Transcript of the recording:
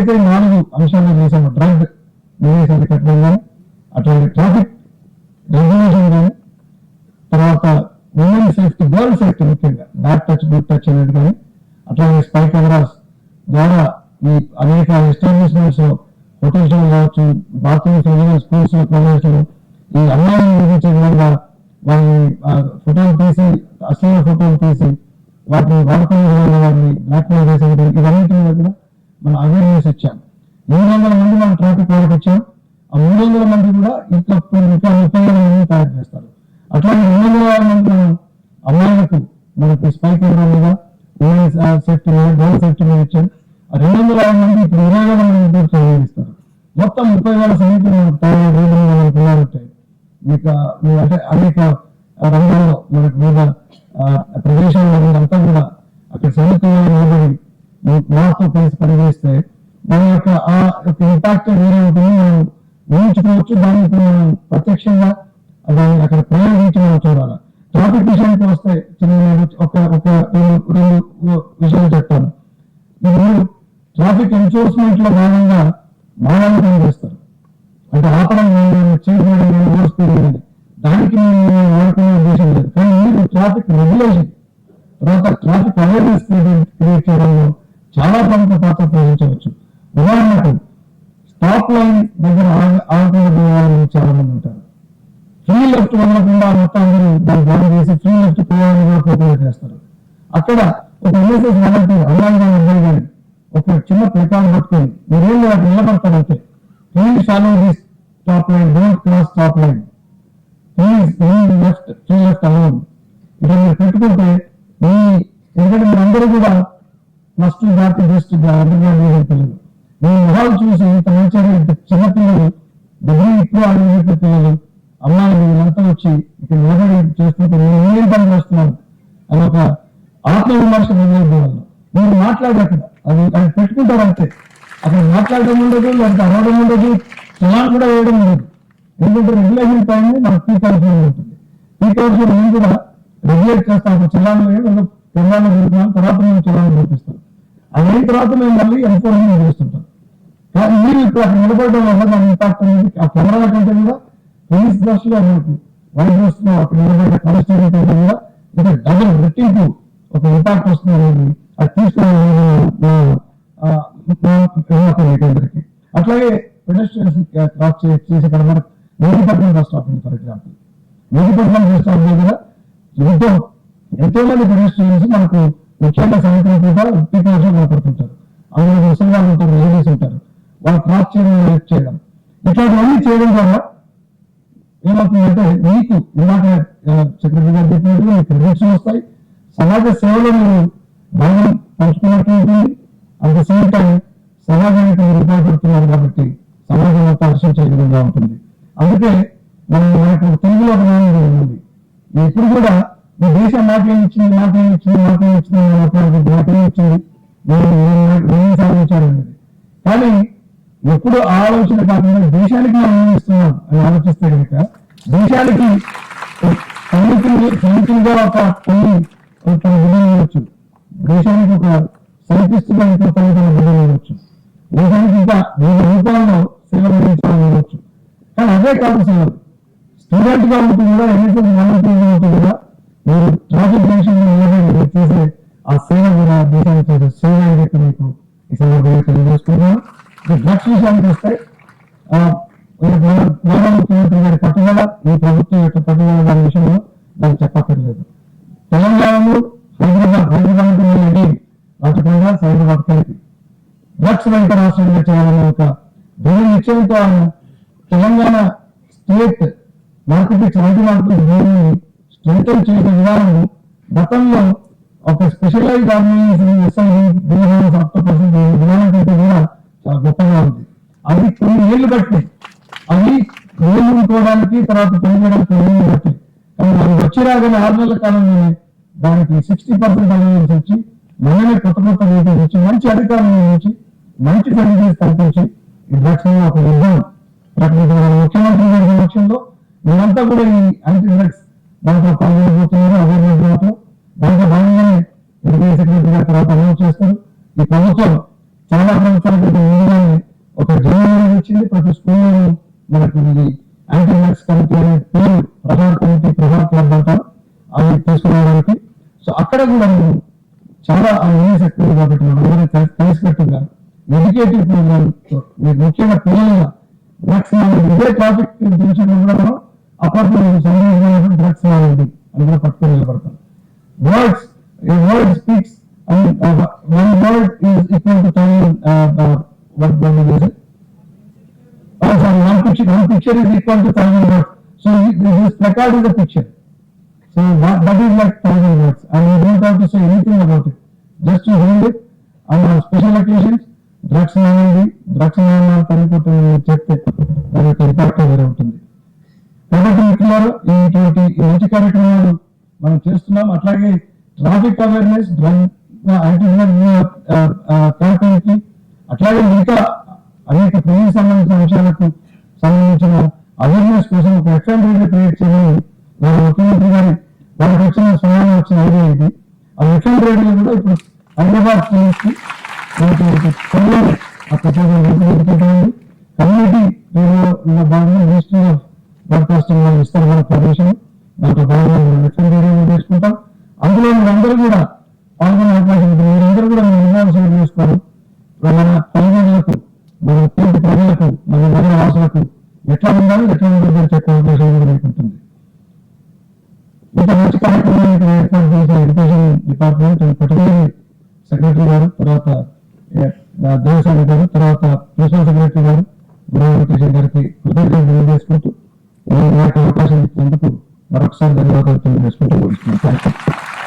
ఏదైతే నాలుగు అంశాలు చేసామో డ్రగ్ బిజినెస్ కట్టడం కానీ అటువంటి ట్రాఫిక్ రెగ్యులేషన్ కానీ తర్వాత ఉమెన్ సేఫ్టీ గర్ల్ సేఫ్టీ ముఖ్యంగా బ్యాక్ టచ్ గుడ్ టచ్ అనేది కానీ అట్లాగే స్పై కెమెరాస్ ద్వారా ఈ అనేక ఎస్టాబ్లిష్మెంట్స్ హోటల్స్లో కావచ్చు బాత్రూమ్స్లో స్కూల్స్లో కాలేజెస్ ఈ అమ్మాయిని నిర్మించే విధంగా వాళ్ళని ఫోటోలు తీసి అసలు ఫోటోలు తీసి వాటిని వాడుకునే విధంగా వారిని బ్లాక్మెయిల్ చేసే విధంగా ఇవన్నిటి మీద కూడా మనం అవేర్నెస్ ఇచ్చాం మూడు వందల మంది మనం ట్రాఫిక్ వాళ్ళకి ఇచ్చాం ఆ మూడు వందల మంది కూడా ఇంకా ఇంకా ముప్పై వేల మంది తయారు చేస్తారు. అట్లాగే రెండు వందల మంది మనం అమ్మాయిలకు మనకి స్పైక్ మీద ఉమెన్ సేఫ్టీ మీద గర్ల్ సేఫ్టీ మీద ఇచ్చాం ఆ రెండు వందల యాభై మంది ఇప్పుడు ఇరవై వేల మంది ఉద్యోగం చదివిస్తారు మొత్తం ముప్పై వేల సమితి మనకు తయారు రోడ్డు మీద పిల్లలు వచ్చాయి మీకు అంటే అనేక రంగాల్లో మనకు వివిధ ప్రదేశాల్లో అంతా కూడా అక్కడ సమితిలో నిలబడి మాతో కలిసి పనిచేస్తే దాని యొక్క ఆ యొక్క ఇంపాక్ట్ వేరే ఉంటుంది మనం ఊహించుకోవచ్చు. దాన్ని మనం ప్రత్యక్షంగా దాన్ని అక్కడ ప్రయోగించి మనం చూడాలి. ట్రాఫిక్ విషయానికి వస్తే చిన్న నేను ఒక ఒక రెండు విషయాలు చెప్తాను. ఇప్పుడు ట్రాఫిక్ ఎన్ఫోర్స్మెంట్లో భాగంగా మానవ పనిచేస్తారు. అంటే ఆపడం చేయడం దానికి మేము వాడుకునే ఉద్దేశం లేదు. కానీ మీరు ట్రాఫిక్ రెగ్యులేషన్ తర్వాత ట్రాఫిక్ అవేర్నెస్ క్రియేట్ చేయడంలో చాలా ప్రముఖ పాత్ర పోషించవచ్చు ఉదాహరణకు స్టాప్ లైన్ దగ్గర ఆగ- వాళ్ళు చాలా మంది ఉంటారు. ఫ్రీ లెఫ్ట్ వదలకుండా మొత్తం అందరూ దాన్ని బాగా చేసి ఫ్రీ లెఫ్ట్ పోవాలని కూడా ప్రోగ్రామ్ చేస్తారు. అక్కడ ఒక మెసేజ్ వాళ్ళకి అమ్మాయిగా అబ్బాయి కానీ ఒక చిన్న ప్లేకాన్ పట్టుకొని మీరేం వాటి నిలబడతారంటే please follow this stop line don't cross stop line please left free left allowed ఇక్కడ మీరు పెట్టుకుంటే మీ ఎందుకంటే మీరందరూ కూడా ప్లస్ టూ దాటి బెస్ట్ అండర్గ్రాడ్ పిల్లలు మీ మొహాలు చూసి ఇంత మంచి చిన్నపిల్లలు డిగ్రీ ఇప్పుడు ఆలోచించే పిల్లలు అమ్మాయిలు వీళ్ళంతా వచ్చి ఇక్కడ నిలబడి చేస్తుంటే నేను ఏం పని చేస్తున్నాను? అని ఒక ఆత్మవిమర్శ విమర్శ వాళ్ళు మీరు మాట్లాడక్కడ అది అది పెట్టుకుంటారు అంతే. అక్కడ మాట్లాడడం ఉండదు లేకపోతే అరవడం ఉండదు చలాన్ కూడా వేయడం ఉండదు. ఎందుకంటే రెగ్యులేషన్ టైం మనకు పీక్ ఉంటుంది. పీక్ అవసరం నేను కూడా రెగ్యులేట్ చేస్తాం ఒక చలాన్ లేదు తెలంగాణ తర్వాత మేము చలాన్ చూపిస్తాం అయిన తర్వాత మేము మళ్ళీ ఎన్ఫోర్స్మెంట్ చేస్తుంటాం. కానీ మీరు ఇప్పుడు అక్కడ నిలబడడం వల్ల దాని ఇంపాక్ట్ అనేది ఆ కెమెరాల కంటే కూడా పోలీస్ దృష్టిలో మనకు వైట్ దృష్టిలో అక్కడ నిలబడిన కానిస్టేబుల్ కంటే కూడా ఇంకా డబుల్ రెట్టింపు ఒక ఇంపాక్ట్ వస్తుంది అనేది అది తీసుకుని అట్లాగే పెడస్ట్రియన్స్ క్రాస్ చేసే కదా మనకు Medipatnam bus stop for example Medipatnam bus stop దగ్గర ఎంతో ఎంతో మంది పెడస్ట్రియన్స్ మనకు ముఖ్యంగా సాయంత్రం పూట పీక్ వర్షం కనపడుతుంటారు అందులో ముసలి వాళ్ళు ఉంటారు లేడీస్ ఉంటారు. వాళ్ళు క్రాస్ చేయడం హెల్ప్ చేయడం. ఇట్లాంటివన్నీ చేయడం ద్వారా ఏమవుతుందంటే మీకు ఇందాక సెక్రటరీ గారు చెప్పినట్టుగా మీకు క్రెడిట్స్ వస్తాయి. సమాజ సేవలో మీరు భాగం పంచుకున్నట్టు ఉంటుంది. అట్ ద సేమ్ టైం సమాజానికి మీరు ఉపయోగపడుతున్నారు కాబట్టి సమాజం అంతా హర్షించే విధంగా ఉంటుంది. అందుకే మనం మనకు తెలుగులో ఒక ఉంది. ఇప్పుడు కూడా ఈ దేశం మాట్లాడించింది మాట్లాడించింది మాట్లాడించింది ఇచ్చింది మాట్లాడించింది నేను ఏం సాధించాను కానీ ఎప్పుడు ఆలోచన కాకుండా దేశానికి మనం ఏం ఇస్తున్నాం అని ఆలోచిస్తే కనుక దేశానికి సమితిగా ఒక కొన్ని తన విధంగా ఇవ్వచ్చు దేశానికి ఒక సైంటిస్టుగా ఇంకా తన కొన్ని విధంగా ఇవ్వచ్చు దేశానికి ఇంకా వివిధ రూపాల్లో సేవలు అందించాలని ఇవ్వచ్చు కానీ అదే కాదు సేవలు స్టూడెంట్గా ఉంటుంది కూడా ఎన్ఎస్ఎస్ వాలంటీర్ ఉంటుంది కూడా మీరు ట్రాఫిక్ దేశం మీరు చేసే ఆ సేవ కూడా దేశానికి సేవ అని చెప్పి మీకు ఈ సందర్భంగా తెలియజేసుకుంటున్నాను. డ్రగ్స్ విషయానికి వస్తే ఆ, గౌరవ ముఖ్యమంత్రి గారి పట్టుదల ఈ ప్రభుత్వం యొక్క పట్టుదల దాని విషయంలో నాకు చెప్పక్కర్లేదు. తెలంగాణలో హైదరాబాద్ హైదరాబాద్ అనేది రాజకీయంగా హైదరాబాద్ కలిపి డ్రగ్స్ రహిత రాష్ట్రంగా చేయాలనే ఒక దృఢ నిశ్చయంతో ఆయన Telangana state market anti market భూమిని స్ట్రెంథన్ చేసే విధానం గతంలో ఒక స్పెషలైజ్ ఆర్గనైజేషన్ ఎస్ఐ బిజినెస్ ఆక్టోపస్ విధానం కంటే కూడా చాలా గొప్పగా ఉంది. అది కొన్ని ఏళ్ళు బట్టి అవి నియమించుకోవడానికి తర్వాత పనిచేయడానికి ఏళ్ళు బట్టి కానీ అది వచ్చి రాగానే ఆరు నెలల కాలంలోనే దానికి సిక్స్టీ పర్సెంట్ అలవెన్స్ వచ్చి మనమే కొత్త కొత్త రేటింగ్ వచ్చి మంచి అధికారులు నుంచి మంచి సర్వీసెస్ కల్పించి ఈ డ్రగ్స్ ఒక విధానం ప్రకటించిన ముఖ్యమంత్రి గారి సమక్షంలో మేమంతా కూడా ఈ యాంటీ డ్రగ్స్ దాంట్లో పాల్గొనబోతున్నారు అవేర్నెస్ దాంట్లో దాంట్లో భాగంగానే ఎన్నికల సెక్రటరీ గారు తర్వాత అనౌన్స్ చేస్తారు. ఈ ప్రభుత్వం చాలా ప్రభుత్వాల క్రితం ముందుగానే ఒక జనవరి ఇచ్చింది. ప్రతి స్కూల్లో మనకి ఇది యాంటీ మ్యాక్స్ కమిటీ అనే పేరు ప్రహార్ కమిటీ ప్రహార్ క్లబ్ అంటారు. అవి తీసుకురావడానికి. సో అక్కడ కూడా మేము చాలా ఆ యూనిస్ ఎక్కువ కాబట్టి మనం అందరం కలిసి కలిసికట్టుగా ఎడ్యుకేటివ్ ప్రోగ్రామ్ ముఖ్యంగా పిల్లలుగా డ్రగ్స్ ఇదే ట్రాఫిక్ డివిజన్ కూడా అపార్ట్మెంట్ సంబంధించిన డ్రగ్స్ నాలెడ్జ్ అని కూడా పట్టుకొని నిలబడతాం words a word speaks and uh, one word is equal to thousand uh, uh, what what is it? Oh, sorry, one picture, one picture is equal to thousand words. So it- this placard is a picture. So that, that is like thousand words and you don't have to say anything about it. Just to hold it and on special occasions, drugs అనేది drugs అనేది పనిపోతుంది చెప్తే దాని యొక్క impact వేరే ఉంటుంది కాబట్టి మిత్రులారు ఇటువంటి మంచి కార్యక్రమాలు మనం చేస్తున్నాం. అట్లాగే traffic awareness drug anti drug అట్లాగే మిగతా అనేక పెళ్ళికి సంబంధించిన అంశాలకు సంబంధించిన అవేర్నెస్ కోసం ఒక ఎఫ్ఎం రేడియో క్రియేట్ చేయమని మన ముఖ్యమంత్రి గారి వాళ్ళకి వచ్చిన సమానం వచ్చిన ఐడియా ఇది. ఆ ఎఫ్ఎం రేడియో కూడా ఇప్పుడు హైదరాబాద్ పోలీస్కి మనకి ఒక కమ్యూనిటీ రేడియో ఉన్న భాగంగా ఎట్లా ఉండాలి ఎట్లా ఉండాలి చెప్పే అవకాశం కూడా మీకు ఉంటుంది ఇంకా మంచి కార్యక్రమానికి ఏర్పాటు చేసిన education department and particularly secretary గారు తర్వాత దేవసాని గారు తర్వాత ప్రిన్సిపల్ సెక్రటరీ గారు గృహ గారికి కృతజ్ఞతలు తెలియజేసుకుంటూ నాకు అవకాశం ఇచ్చినందుకు మరొకసారి ధన్యవాదాలు తెలియజేసుకుంటూ థ్యాంక్ యూ